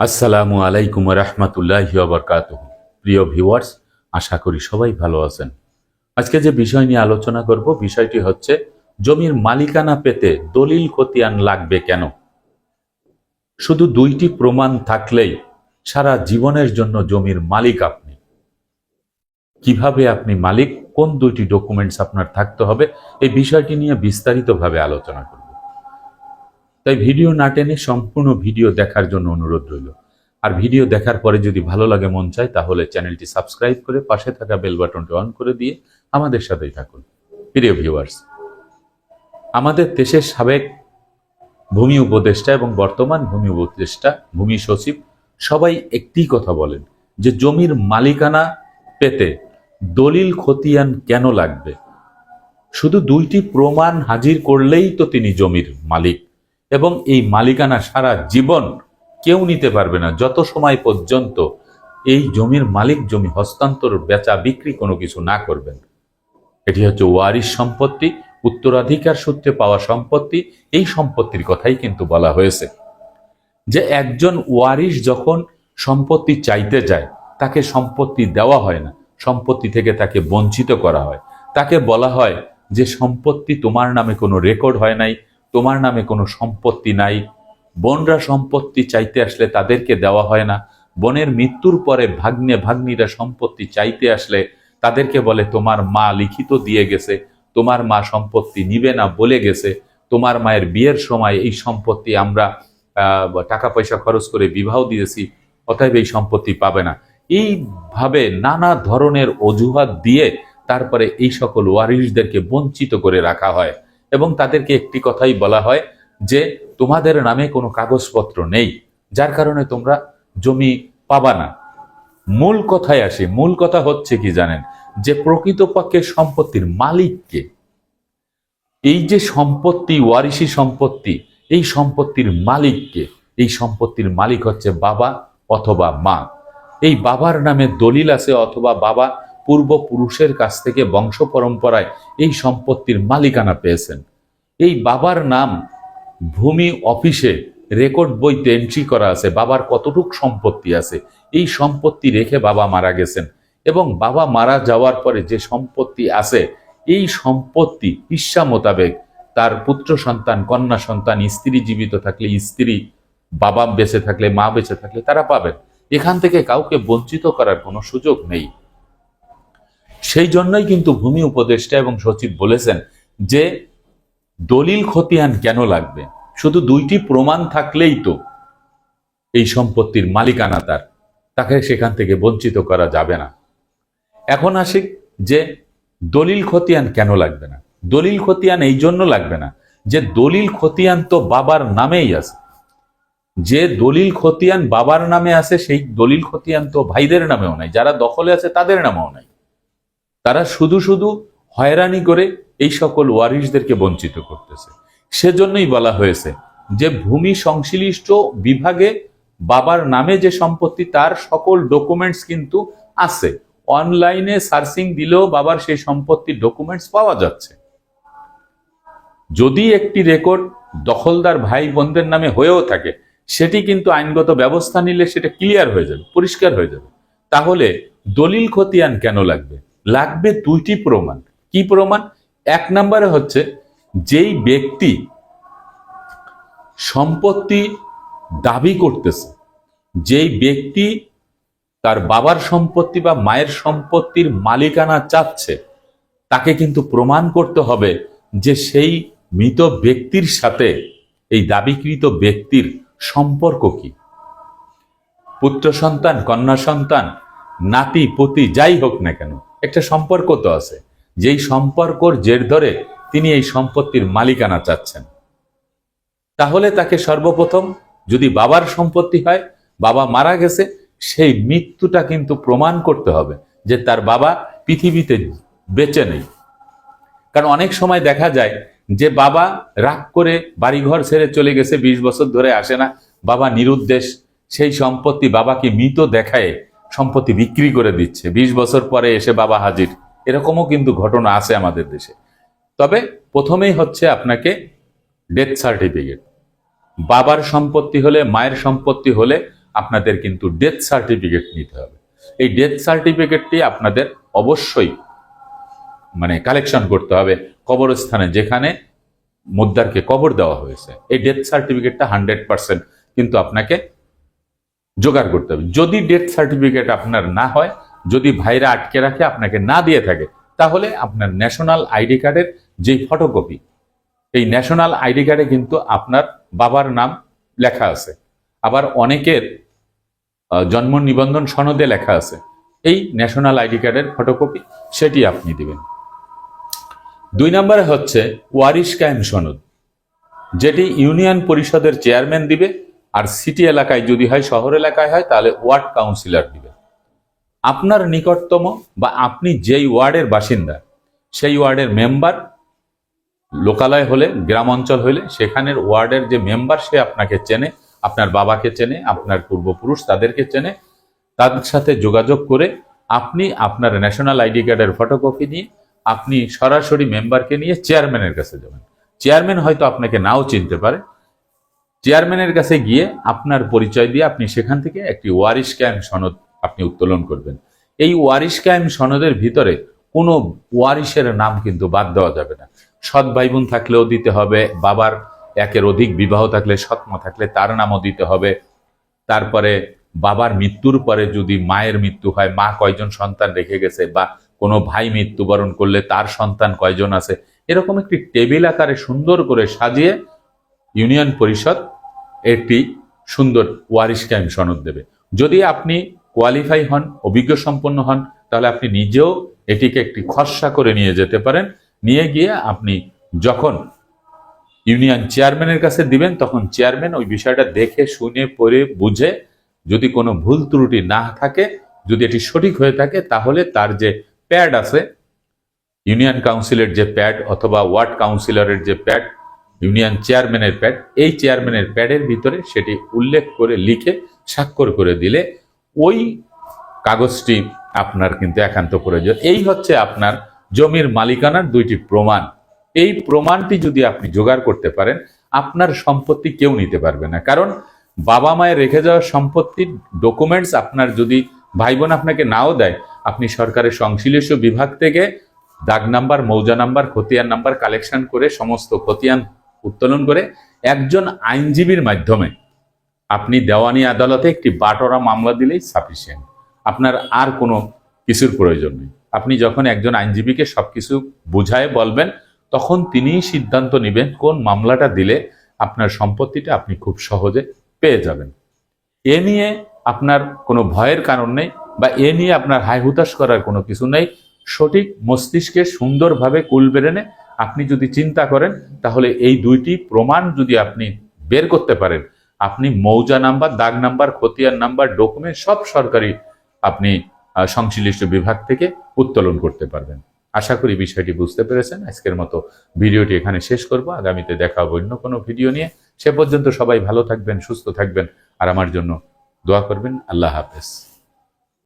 আসসালামু আলাইকুম রহমতুল্লাহ বরকাত প্রিয় ভিউয়ার্স, আশা করি সবাই ভালো আছেন। আজকে যে বিষয় নিয়ে আলোচনা করব, বিষয়টি হচ্ছে, জমির মালিকানা পেতে দলিল খতিয়ান লাগবে কেন? শুধু দুইটি প্রমাণ থাকলেই সারা জীবনের জন্য জমির মালিক আপনি। কীভাবে আপনি মালিক, কোন দুইটি ডকুমেন্টস আপনার থাকতে হবে, এই বিষয়টি নিয়ে বিস্তারিতভাবে আলোচনা করব। তাই ভিডিও না টেনে সম্পূর্ণ ভিডিও দেখার জন্য অনুরোধ রইল। আর ভিডিও দেখার পরে যদি ভালো লাগে, মন চায়, তাহলে চ্যানেলটি সাবস্ক্রাইব করে পাশে থাকা বেল বাটনটি অন করে দিয়ে আমাদের সাথেই থাকুন। প্রিয় ভিউয়ার্স, আমাদের দেশের সাবেক ভূমি উপদেষ্টা এবং বর্তমান ভূমি উপদেষ্টা, ভূমি সচিব, সবাই একটি কথা বলেন যে জমির মালিকানা পেতে দলিল খতিয়ান কেন লাগবে? শুধু দুইটি প্রমাণ হাজির করলেই তো তিনি জমির মালিক। এবং এই মালিকানা সারা জীবন কেউ নিতে পারবে না। যত সময় পর্যন্ত এই জমির মালিক জমি হস্তান্তর, বেচা, বিক্রি কোনো কিছু না করবেন, এটি হচ্ছে ওয়ারিশ সম্পত্তি, উত্তরাধিকার সূত্রে পাওয়া সম্পত্তি, এই সম্পত্তির কথাই কিন্তু বলা হয়েছে যে একজন ওয়ারিশ যখন সম্পত্তি চাইতে যায়, তাকে সম্পত্তি দেওয়া হয় না, সম্পত্তি থেকে তাকে বঞ্চিত করা হয়। তাকে বলা হয় যে সম্পত্তি তোমার নামে কোনো রেকর্ড হয় নাই তোমার নামে কোনো সম্পত্তি নাই। বোনরা সম্পত্তি চাইতে আসলে তাদেরকে দেওয়া হয় না। বোনের মৃত্যুর পরে ভাগ্নে ভাগ্নিরা সম্পত্তি চাইতে আসলে তাদেরকে বলে, তোমার মা লিখিত দিয়ে গেছে, তোমার মা সম্পত্তি নিবে না বলে গেছে, তোমার মায়ের বিয়ের সময় এই সম্পত্তি আমরা টাকা পয়সা খরচ করে বিবাহ দিয়েছি, অতএব এই সম্পত্তি পাবে না। এইভাবে নানা ধরনের অজুহাত দিয়ে তারপরে এই সকল ওয়ারিশদেরকে বঞ্চিত করে রাখা হয়। এবং তাদেরকে একটি কথাই বলা হয় যে, তোমাদের নামে কোনো কাগজপত্র নেই, যার কারণে তোমরা জমি পাবা না। মূল কথায় আসি। মূল কথা হচ্ছে কি জানেন? যে, প্রকৃতপক্ষে সম্পত্তির মালিককে, এই যে সম্পত্তি, ওয়ারিশি সম্পত্তি, এই সম্পত্তির মালিককে, এই সম্পত্তির মালিক হচ্ছে বাবা অথবা মা। এই বাবার নামে দলিল আছে অথবা বাবা পূর্বপুরুষের কাছ থেকে বংশ পরম্পরায় এই সম্পত্তির মালিকানা পেয়েছেন। এই বাবার নাম ভূমি অফিসে রেকর্ড বইতে এন্ট্রি করা আছে, বাবার কতটুক সম্পত্তি আছে, এই সম্পত্তি রেখে বাবা মারা গেছেন এবং বাবা মারা যাওয়ার পরে যে সম্পত্তি আছে, এই সম্পত্তি ইচ্ছা মোতাবেক তার পুত্র সন্তান, কন্যা সন্তান, স্ত্রী জীবিত থাকলে স্ত্রী, বাবা বেঁচে থাকলে মা বেঁচে থাকলে তারা পাবেন। এখান থেকে কাউকে বঞ্চিত করার কোনো সুযোগ নেই। সেই জন্যই কিন্তু ভূমি উপদেষ্টা এবং সচিব বলেছেন যে দলিল খতিয়ান কেন লাগবে? শুধু দুইটি প্রমাণ থাকলেই তো এই সম্পত্তির মালিকানা তার। তাকে সেখান থেকে বঞ্চিত করা যাবে না। এখন আসি যে দলিল খতিয়ান কেন লাগবে না? দলিল খতিয়ান এই জন্য লাগবে না যে দলিল খতিয়ান তো বাবার নামেই আছে। যে দলিল খতিয়ান বাবার নামে আছে, সেই দলিল খতিয়ান তো ভাইদের নামেও নাই। যারা দখলে আছে, তাদের নামেও নাই। তারা শুধু শুধু হয়রানি করে এই সকল ওয়ারিশদেরকে বঞ্চিত করতেছে। সেজন্যই বলা হয়েছে যে ভূমি সংশ্লিষ্ট বিভাগে বাবার নামে যে সম্পত্তি, তার সকল ডকুমেন্টস কিন্তু আছে। অনলাইনে সার্চিং দিলেও বাবার সেই সম্পত্তির ডকুমেন্টস পাওয়া যাচ্ছে। যদি একটি রেকর্ড দখলদার ভাই বোনদের নামে হয়েও থাকে, সেটি কিন্তু আইনগত ব্যবস্থা নিলে সেটা ক্লিয়ার হয়ে যাবে, পরিষ্কার হয়ে যাবে। তাহলে দলিল খতিয়ান কেন লাগবে? লাগবে দুইটি প্রমাণ। কি প্রমাণ? এক নম্বরে হচ্ছে যেই ব্যক্তি সম্পত্তি দাবি করতেছে, যেই ব্যক্তি তার বাবার সম্পত্তি বা মায়ের সম্পত্তির মালিকানা চাচ্ছে, তাকে কিন্তু প্রমাণ করতে হবে যে সেই মৃত ব্যক্তির সাথে এই দাবিকৃত ব্যক্তির সম্পর্ক কি। পুত্র সন্তান, কন্যা সন্তান, নাতি, পতি, যাই হোক না কেন একটা সম্পর্ক তো আছে। যেই সম্পর্কর জের ধরে তিনি এই সম্পত্তির মালিকানা চাচ্ছেন। তাহলে তাকে সর্বপ্রথম যদি বাবার সম্পত্তি হয়, বাবা মারা গেছে, সেই মৃত্যুটা কিন্তু প্রমাণ করতে হবে যে তার বাবা পৃথিবীতে বেঁচে নেই। কারণ অনেক সময় দেখা যায় যে বাবা রাগ করে বাড়িঘর ছেড়ে চলে গেছে, বিশ বছর ধরে আসে না, বাবা নিরুদ্দেশ, সেই সম্পত্তি বাবাকে মৃত দেখায় সম্পত্তি বিক্রি করে দিচ্ছে। বিশ বছর পরে এসে বাবা হাজির। এরকমও কিন্তু ঘটনা আছে আমাদের দেশে। তবে প্রথমেই হচ্ছে আপনাকে ডেথ সার্টিফিকেট বাবার সম্পত্তি হলে, মায়ের সম্পত্তি হলে আপনাদের কিন্তু ডেথ সার্টিফিকেট নিতে হবে। এই ডেথ সার্টিফিকেটটি আপনাদের অবশ্যই মানে কালেকশন করতে হবে। কবরস্থানে যেখানে মুদ্দারকে কবর দেওয়া হয়েছে। এই ডেথ সার্টিফিকেটটা হান্ড্রেড পার্সেন্ট কিন্তু আপনাকে জোগাড় করতে হবে। যদি ডেথ সার্টিফিকেট আপনার না হয়, যদি ভাইরা আটকে রাখে, আপনাকে না দিয়ে থাকে, তাহলে আপনার ন্যাশনাল আইডি কার্ডের যেই ফটোকপি এই ন্যাশনাল আইডি কার্ডে কিন্তু আপনার বাবার নাম লেখা আছে। আবার অনেকের জন্ম নিবন্ধন সনদে লেখা আছে। এই ন্যাশনাল আইডি কার্ডের ফটোকপি সেটি আপনি দিবেন। দুই নম্বরে হচ্ছে ওয়ারিশ কায়েম সনদ, যেটি ইউনিয়ন পরিষদের চেয়ারম্যান দিবে। আর সিটি এলাকায় যদি হয়, শহর এলাকায় হয়, তাহলে ওয়ার্ড কাউন্সিলর দিবে আপনার নিকটতম বা আপনি যেই ওয়ার্ডের বাসিন্দা, সেই ওয়ার্ডের মেম্বার লোকালয় হলে গ্রাম অঞ্চল হলে, সেখানের ওয়ার্ডের যে মেম্বার সে আপনাকে চেনে, আপনার বাবাকে চেনে, আপনার পূর্বপুরুষ তাদেরকে চেনে তাদের সাথে যোগাযোগ করে আপনি আপনার ন্যাশনাল আইডি কার্ডের ফটোকপি নিয়ে আপনি সরাসরি মেম্বারকে নিয়ে চেয়ারম্যানের কাছে যাবেন। চেয়ারম্যান হয়তো আপনাকে নাও চিনতে পারে চেয়ারম্যানের কাছে গিয়ে আপনার পরিচয় দিয়ে আপনি সেখান থেকে একটি ওয়ারিশ কায়েম সনদ আপনি উত্তোলন করবেন। এই ওয়ারিশ কায়েম সনদের ভিতরে কোনো ওয়ারিশের নাম কিন্তু বাদ দেওয়া যাবে না। সৎ ভাই বোন থাকলেও দিতে হবে, বাবার একের অধিক বিবাহ থাকলে, সৎমা থাকলে তার নামও দিতে হবে। তারপরে বাবার মৃত্যুর পরে যদি মায়ের মৃত্যু হয়, মা কয়জন সন্তান রেখে গেছে বা কোনো ভাই মৃত্যুবরণ করলে তার সন্তান কয়জন আছে, এরকম একটি টেবিল আকারে সুন্দর করে সাজিয়ে ইউনিয়ন পরিষদ একটি সুন্দর ওয়ারিশ কায়েম সনদ দেবে। যদি আপনি কোয়ালিফাই হন, অভিজ্ঞ সম্পন্ন হন, তাহলে আপনি নিজেও এটিকে একটি খসড়া করে নিয়ে যেতে পারেন। নিয়ে গিয়ে আপনি যখন ইউনিয়ন চেয়ারম্যানের কাছে দিবেন, তখন চেয়ারম্যান ওই বিষয়টা দেখে, শুনে, পড়ে, বুঝে, যদি কোনো ভুল ত্রুটি না থাকে, যদি এটি সঠিক হয়ে থাকে, তাহলে তার যে প্যাড আছে, ইউনিয়ন কাউন্সিলের যে প্যাড অথবা ওয়ার্ড কাউন্সিলরের যে প্যাড ইউনিয়ন চেয়ারম্যানের প্যাড। এই চেয়ারম্যানের প্যাডের ভিতরে সেটি উল্লেখ করে লিখে স্বাক্ষর করে দিলে ওই কাগজটি আপনার কিন্তু একান্ত প্রয়োজন। এই হচ্ছে আপনার জমির মালিকানার দুইটি প্রমাণ। এই প্রমাণটি যদি আপনি জোগাড় করতে পারেন, আপনার সম্পত্তি কেউ নিতে পারবে না। কারণ বাবা মায়ের রেখে যাওয়া সম্পত্তির ডকুমেন্টস আপনার যদি ভাই বোন আপনাকে নাও দেয়, আপনি সরকারের সংশ্লিষ্ট বিভাগ থেকে দাগ নাম্বার, মৌজা নাম্বার, খতিয়ান নাম্বার কালেকশন করে সমস্ত খতিয়ান উত্তোলন করে একজন আইনজীবীর মাধ্যমে আপনি দেওয়ানি আদালতে একটি বাটরা মামলা দিলেই সাফিসিয়েন্ট আপনার আর কোনো কিছুর প্রয়োজন নেই। আপনি যখন একজন আইনজীবীকে সবকিছু বুঝায় বলবেন, তখন তিনিই সিদ্ধান্ত নেবেন কোন মামলাটা দিলে আপনার সম্পত্তিটা আপনি খুব সহজে পেয়ে যাবেন। এ নিয়ে আপনার কোনো ভয়ের কারণ নেই বা এ নিয়ে আপনার হাই হুতাশ করার কোনো কিছু নেই। সঠিক মস্তিষ্কে সুন্দরভাবে কুল বেরেনে আপনি যদি চিন্তা করেন, তাহলে এই দুইটি প্রমাণ যদি আপনি বের করতে পারেন, আপনি মৌজা নাম্বার, দাগ নাম্বার, খতিয়ান নাম্বার, ডকুমেন্ট সব সরকারি আপনি সংশ্লিষ্ট বিভাগ থেকে উত্তোলন করতে পারবেন। আশা করি বিষয়টি বুঝতে পেরেছেন। আজকের মতো ভিডিওটি এখানে শেষ করব। আগামীতে দেখা হবে অন্য কোনো ভিডিও নিয়ে। সে পর্যন্ত সবাই ভালো থাকবেন, সুস্থ থাকবেন। আর আমার জন্য দোয়া করবেন। আল্লাহ হাফেজ।